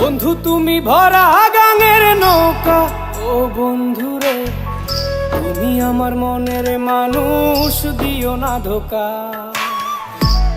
বন্ধু, তুমি ভরা গাঙের নৌকা। ও বন্ধু রে তুমি আমার মনের মানুষ, দিও না ধোকা।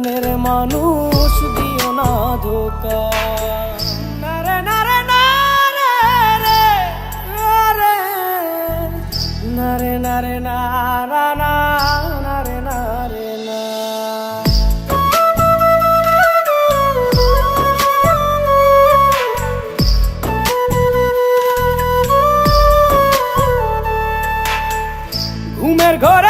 মনের মানুষ দিও না ধোকা। না নারে না। ঘরে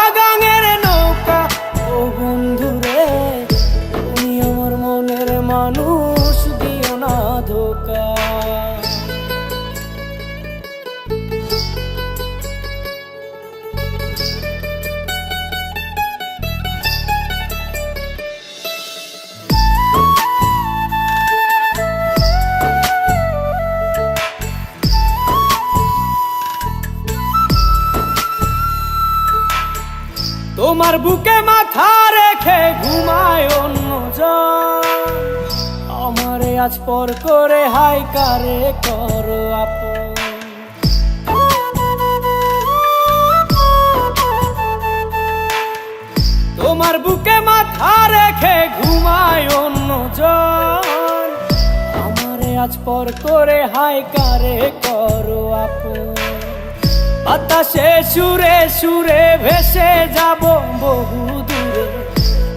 তোমার বুকে মাথা রেখে ঘুমায় আজ পর করে হাই কারে করো তোমার বুকে মাথা রেখে ঘুমায় অন্য আমারে আজ পর করে হাই কারে করো বাতাসে সুরে সুরে ভেসে যাব বহু দূরে